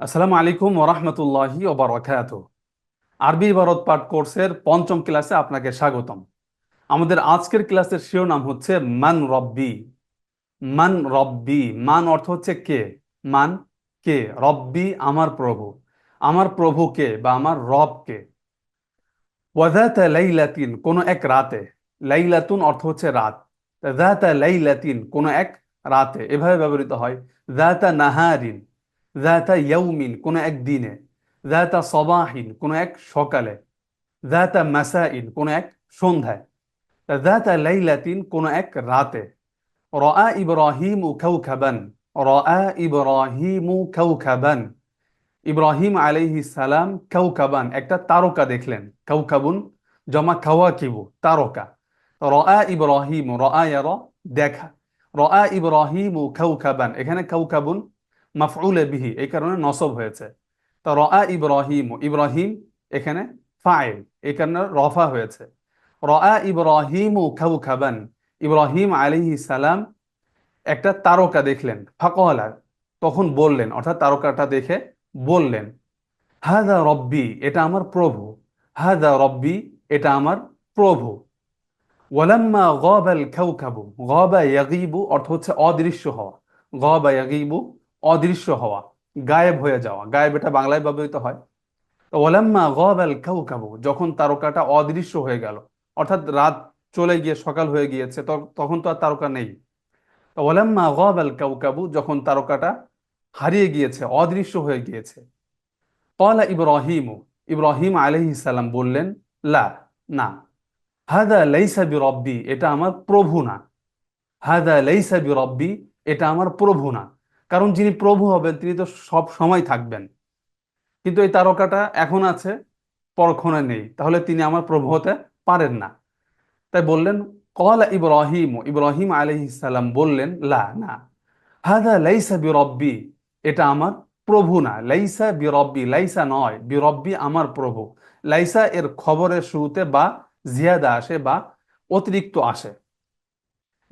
আসসালামু আলাইকুম ওরহমতুল্লাহি ওবরাকাত আরবি ভারত পাঠ কোর্সের পঞ্চম ক্লাসে আপনাকে স্বাগতম। আমাদের আজকের ক্লাসের শিরোনাম হচ্ছে মান রব্বি। মান রব্বি, মান অর্থ হচ্ছে কে? মান কে? রব্বি আমার প্রভু। আমার প্রভু কে বা আমার রব কে? ওয়াদাতা লাইলাতিন, কোনো এক রাতে। লাইলাতুন অর্থ হচ্ছে রাত। দাতা লাইলাতিন, কোনো এক রাতে। এভাবে ব্যবহৃত হয়। দাতা নাহারিন দাতা ইয়াউমিন কোনো এক দিনে। দাতা সবাহিন কোনো এক সকালে। দাতা মাসাইন কোনো এক সন্ধ্যায়। দাতা লাইলাতিন কোনো এক রাতে। রআ ইব্রাহিম কাউকাবান রআ ইব্রাহিম কাউকাবান ইব্রাহিম আলাইহি সালাম কাউকাবান একটা তারকা দেখলেন। কাউকাবুন জমা কাওয়াকিবু তারকা। রআ ইব্রাহিম ইয়ার দেখা। রআ ইব্রাহিম কাউকাবান এখানে কাউকাবুন মাফউলে বিহি, এই কারণে নসব হয়েছে। তো রআ ইব্রাহিম ইব্রাহিম এখানে ফাইল, এই কারণে রফা হয়েছে। রআ ইব্রাহিম কাউকাবান, ইব্রাহিম আলাইহি সালাম একটা তারকা দেখলেন, ফাকলা, তখন বললেন, অর্থাৎ তারকাটা দেখে বললেন হাদা রব্বি, এটা আমার প্রভু হাদা রব্বি, এটা আমার প্রভু। ওয়ালাম্মা গাবাল কাউকাবু, গাবা ইয়াগিবু অর্থ হচ্ছে অদৃশ্য হওয়া, গাবা ইয়াগিবু অদৃশ্য হওয়া, গায়েব হয়ে যাওয়া। গায়েব এটা বাংলায় ব্যবহৃত হয়। তো ওয়ালাম্মা গাবাল কাউকাবু, যখন তারকাটা অদৃশ্য হয়ে গেল, অর্থাৎ রাত চলে গিয়ে সকাল হয়ে গিয়েছে তখন তো আর তারকা নেই। তো ওলাম্মা গাবাল কাউকাবু যখন তারকাটা হারিয়ে গিয়েছে, অদৃশ্য হয়ে গিয়েছে কলা ইব্রাহিম ইব্রাহিম আলাইহিস সালাম বললেন, লা, না। হাদা লাইসা বিরব্বি, এটা আমার প্রভু না। হাদা লাইসা বিরব্বি, এটা আমার প্রভু না। কারণ যিনি প্রভু হবেন, তিনি তো সব সময় থাকবেন। কিন্তু এই তারকাটা এখন আছে, পরক্ষণে নেই। তাহলে তিনি আমার প্রভু হতে পারেন না। তাই বললেন, কলা ইব্রাহিম। ইব্রাহিম আলাইহিস সালাম বললেন, লা, না। হাদা লাইসা বিরব্বি। এটা আমার প্রভু না। লাইসা বিরব্বি, লাইসা নয়। বিরব্বি আমার প্রভু। লাইসা এর খবরের শুরুতে বা জিয়াদা আসে বা অতিরিক্ত আসে।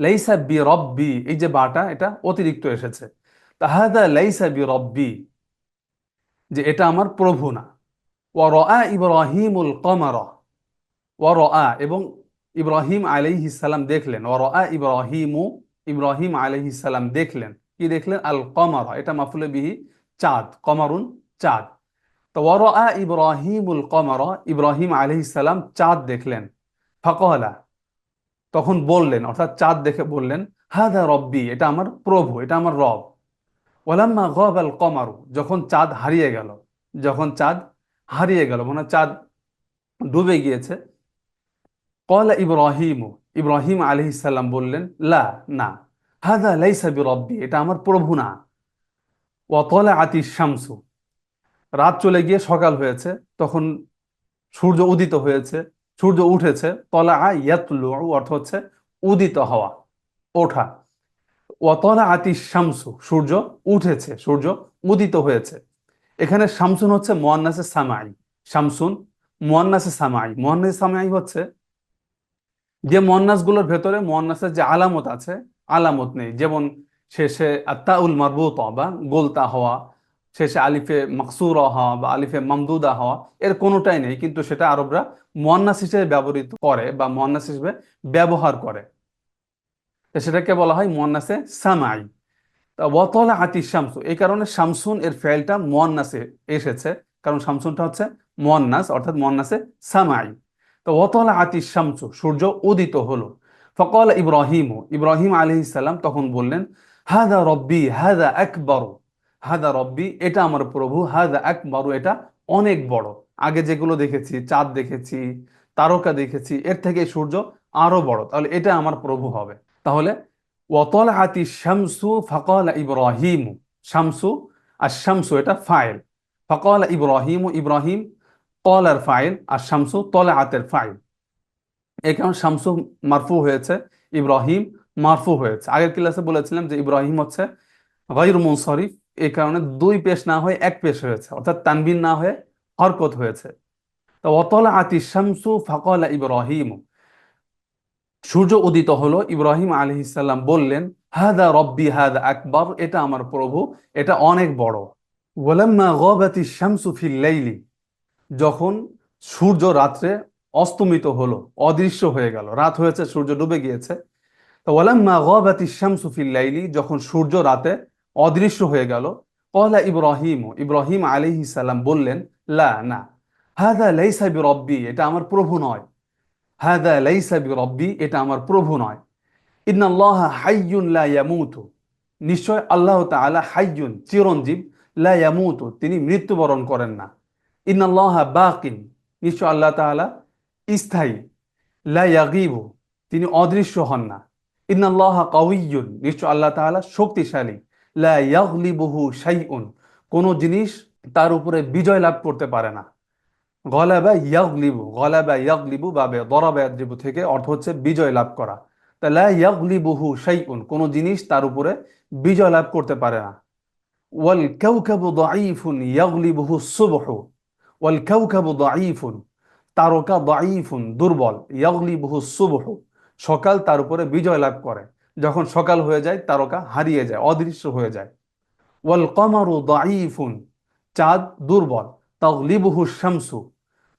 লাইসা বিরব্বি, এই যে বাটা, এটা অতিরিক্ত এসেছে। তাহাদা লাইসা বিরব্বি, যে এটা আমার প্রভু না। ওয়া ইব্রাহিমুল কমার, ওয়া এবং ইব্রাহিম আলাইহিস সালাম দেখলেন, ওয়া ইব্রাহিমু, ইব্রাহিম আলাইহিস সালাম দেখলেন। কি দেখলেন? আল কমার, এটা মাফুলে বিহি চাঁদ, কমারুন চাঁদ। তো ওয়া ইব্রাহিমুল কমার, ইব্রাহিম আলাইহিস সালাম চাঁদ দেখলেন। ফাকলা, তখন বললেন, অর্থাৎ চাঁদ দেখে বললেন, হাদা রব্বি, এটা আমার প্রভু, এটা আমার রব। ওয়ালাম্মা গাবাল কমারু, যখন চাঁদ হারিয়ে গেল, যখন চাঁদ হারিয়ে গেল মানে চাঁদ ডুবে গিয়েছে কলা ইব্রাহিম ইব্রাহিম আলাইহিস সালাম বললেন, লা, না হাদা লাইসা বিরব্বি, এটা আমার প্রভু না। ওয়াতলা আতিশ শামসু, রাত চলে গিয়ে সকাল হয়েছে, তখন সূর্য উদিত হয়েছে, সূর্য উঠেছে তলা ইয়াতলু অর্থ হচ্ছে উদিত হওয়া, ওঠা। ওয়াতলা আতিশ শামসু, সূর্য উঠেছে, সূর্য উদিত হয়েছে। এখানে শামসুন হচ্ছে মোয়ান্নাসে সামাই, শামসুন মোয়ান্নাসে সামাই। মোয়ান্নাসে সামাই হচ্ছে যে মোয়ান্নাসগুলোর ভেতরে মোয়ান্নাসের যে আলামত আছে, আলামত নেই। যেমন শেষে আত্তাউল মারবুত বা গোলতা হওয়া, শেষে আলিফে মাকসুরা হওয়া বা আলিফে মামদুদা হওয়া, এর কোনোটাই নেই। কিন্তু সেটা আরবরা মোয়ান্নাস হিসেবে ব্যবহৃত করে বা মোয়ান্নাস হিসেবে ব্যবহার করে। তো সেটাকে বলা হয় মোয়ান্নাসে সামাই। ওয়াতলা আতি শামসু, এই কারণে শামসুন এর ফেলটা মোয়ান্নাসে এসেছে। কারণ শামসুনটা হচ্ছে মোয়ান্নাস, অর্থাৎ মোয়ান্নাসে সামাই। তো ওয়াতলা আতি শামসু, সূর্য উদিত হলো। ফকল ইব্রাহিম ইব্রাহিম আলাইহিস সালাম তখন বললেন, হাদা রব্বি, হাদা আকবর। হাদা রব্বি, এটা আমার প্রভু, হাদা আকবর, এটা অনেক বড়। আগে যেগুলো দেখেছি, চাঁদ দেখেছি, তারকা দেখেছি, এর থেকে সূর্য আরও বড়। তাহলে এটা আমার প্রভু হবে। তাহলে, ওয়াতলাআতি শামসু ফাকাল ইব্রাহিম। শামসু আর শামসু এটা ফাইল। ফাকাল ইব্রাহিম ইব্রাহিম কলার ফাইল আর শামসু তলাআতের ফাইল। এই কারণে শামসু মারফু হয়েছে, ইব্রাহিম মারফু হয়েছে। আগের ক্লাসে বলেছিলাম যে ইব্রাহিম হচ্ছে গায়রু মুনসরিফ। এই কারণে দুই পেশ না হয়ে এক পেশ হয়েছে, অর্থাৎ তানবিন না হয়ে হরকত হয়েছে। তো অতলা আতি শামসু ফাকালা ইব্রাহিম। সূর্য উদিত হলো, ইব্রাহিম আলহিসাল্লাম বললেন, হাদা রব্বি হাদা আকবর এটা আমার প্রভু, এটা অনেক বড়। ওয়ালাম্মা গাবাতি শামসু ফিল লাইলি, যখন সূর্য রাত্রে অস্তমিত হলো, অদৃশ্য হয়ে গেল, রাত হয়েছে, সূর্য ডুবে গিয়েছে। তো ওয়ালাম্মা গাবাতি শামসু ফিল লাইলি, যখন সূর্য রাতে অদৃশ্য হয়ে গেল কলা ইব্রাহিম ইব্রাহিম আলাইহিস সালাম বললেন, লা, না, হাদা লাইসা বিরব্বি এটা আমার প্রভু নয়। হাদা লাইসা বিরব্বি, এটা আমার প্রভু নয়। ইন্নাল্লাহ হাইয়ুন লা ইয়ামুতু। নিশ্চয় আল্লাহ তাআলা হাইয়ুন চিরঞ্জীব, লা ইয়ামুতু। তিনি মৃত্যুবরণ করেন না। ইন্নাল্লাহ বাকিন, নিশ্চয় আল্লাহ তাআলা স্থায়ী। লা ইয়াগিবু, তিনি অদৃশ্য হন না। ইন্নাল্লাহ কাউইয়ুন নিশ্চয় আল্লাহ তাআলা শক্তিশালী। লা ইয়াগলিবুহু শাইউন, কোন জিনিস তার উপরে বিজয় লাভ করতে পারে না। গলাবা ইয়াগলিবু গলাবা ইয়াগলিবু বাবে দরাবা ইয়াদরিবু থেকে অর্থ হচ্ছে বিজয় লাভ করা। তা লা ইয়াগলিবুহু শাইউন, কোন জিনিস তার উপরে বিজয় লাভ করতে পারে না। ওয়াল কাউকাবু দাঈফুন ইয়াগলিবুহু সুবহু, ওয়াল কাউকাবু দাঈফুন, তারকা দাঈফুন দুর্বল, ইয়াগলিবুহু সুবহু, সকাল তার উপরে বিজয় লাভ করে। যখন সকাল হয়ে যায়, তারকা হারিয়ে যায়, অদৃশ্য হয়ে যায়। ওয়াল কমারু দাঈফুন, চাঁদ দুর্বল, তাগলিবুহু শামসু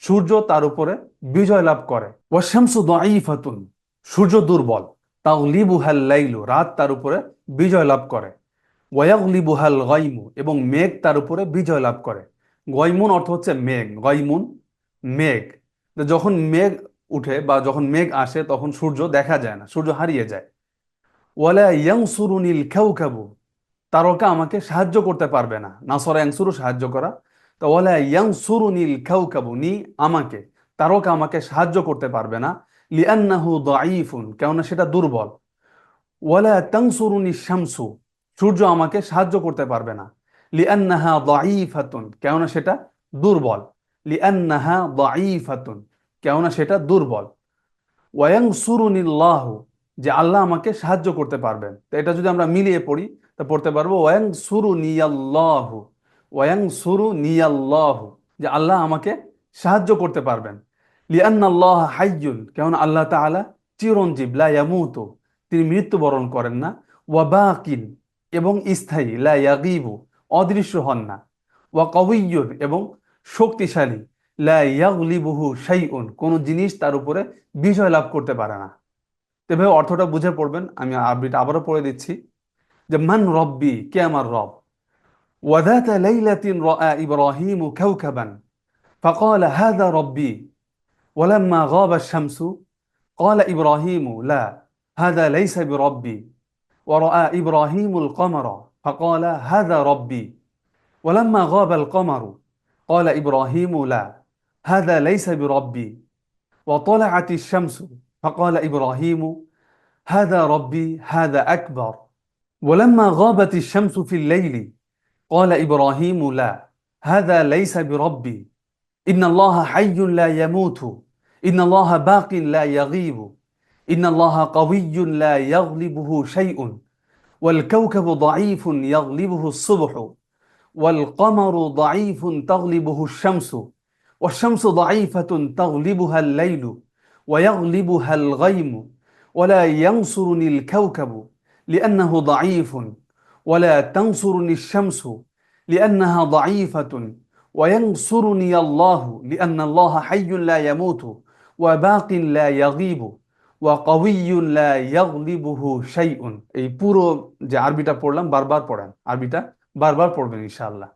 সূর্য তার উপরে বিজয় লাভ করে। ওয়াশামসু দাঈফাতুন, সূর্য দুর্বল। তাগলিবুহাল লাইলু, রাত তার উপরে বিজয় লাভ করে। ওয়াগলিবুহাল গাইমু, এবং মেঘ তার উপরে বিজয় লাভ করে। গয়মুন অর্থ হচ্ছে মেঘ গয়মুন মেঘ। যখন মেঘ উঠে বা যখন মেঘ আসে, তখন সূর্য দেখা যায় না, সূর্য হারিয়ে যায়। ওয়ালা ইয়াংসুরুনিল কাউকাবু তারকা আমাকে সাহায্য করতে পারবে না। নাসরা ইয়াংসুরু সাহায্য করা তো ওয়ালা ইয়াংসুরুনিল কাউকাবু নি আমাকে, তারকা আমাকে সাহায্য করতে পারবে না। লিআন্নাহু দাঈফুন, কেননা সেটা দুর্বল। ওয়ালা তাংসুরুনি শামসু, সূর্য আমাকে সাহায্য করতে পারবে না। লিআন্নাহা দাঈফাতুন, কেননা সেটা দুর্বল। লিআন্নাহা দাঈফাতুন, কেননা সেটা দুর্বল। ওয়াংসুরুনিল্লাহু যে আল্লাহ আমাকে সাহায্য করতে পারবেন। তো এটা যদি আমরা মিলিয়ে পড়ি, তা পড়তে পারব ওয়াং সুরু নিয়াল্লাহু ওয়াং সুরু নিয়াল্লাহু, যে আল্লাহ আমাকে সাহায্য করতে পারবেন। লিআন্নাল্লাহ হাইয়ুন কেমন আল্লাহ তাআলা চিরঞ্জীব, লা ইয়ামুতু, তিনি মৃত্যুবরণ করেন না। ওয়াবাকিন এবং স্থায়ী, লা ইয়াগিবু, অদৃশ্য হন না। ওয়া কবিয়্যুন এবং শক্তিশালী, লা ইয়াগলিবুহু শাইউন, কোন জিনিস তার উপরে বিজয় লাভ করতে পারে না। এভাবে অর্থটা বুঝে পড়বেন, আমি আরবিটা আবারও পড়ে দিচ্ছি। যে মান রব্বি, কে আমার রব? وذات ليلة رأى إبراهيم كوكبا فقال هذا ربي. ولما غاب الشمس قال إبراهيم لا هذا ليس بربي. ورأى إبراهيم القمر فقال هذا ربي. ولما غاب القمر قال إبراهيم لا هذا ليس بربي. وطلعت الشمس فقال إبراهيم هذا ربي هذا أكبر. ولما غابت الشمس في الليل قال إبراهيم لا هذا ليس بربي. إن الله حي لا يموت. إن الله باق لا يغيب. إن الله قوي لا يغلبه شيء. والكوكب ضعيف يغلبه الصبح. والقمر ضعيف تغلبه الشمس. والشمس ضعيفة تغلبها الليل. ويغلبها الغيم. ولا ينصرني الكوكب لأنه ضعيف. ولا تنصرني الشمس لأنها ضعيفة وينصرني الله لأن الله حي لا يموت وباق لا يغيب وقوي لا يغلبه شيء এই পুরো যে আরবিটা পড়লাম বারবার পড়েন আরবিটা বারবার পড়বেন ইনশাআল্লাহ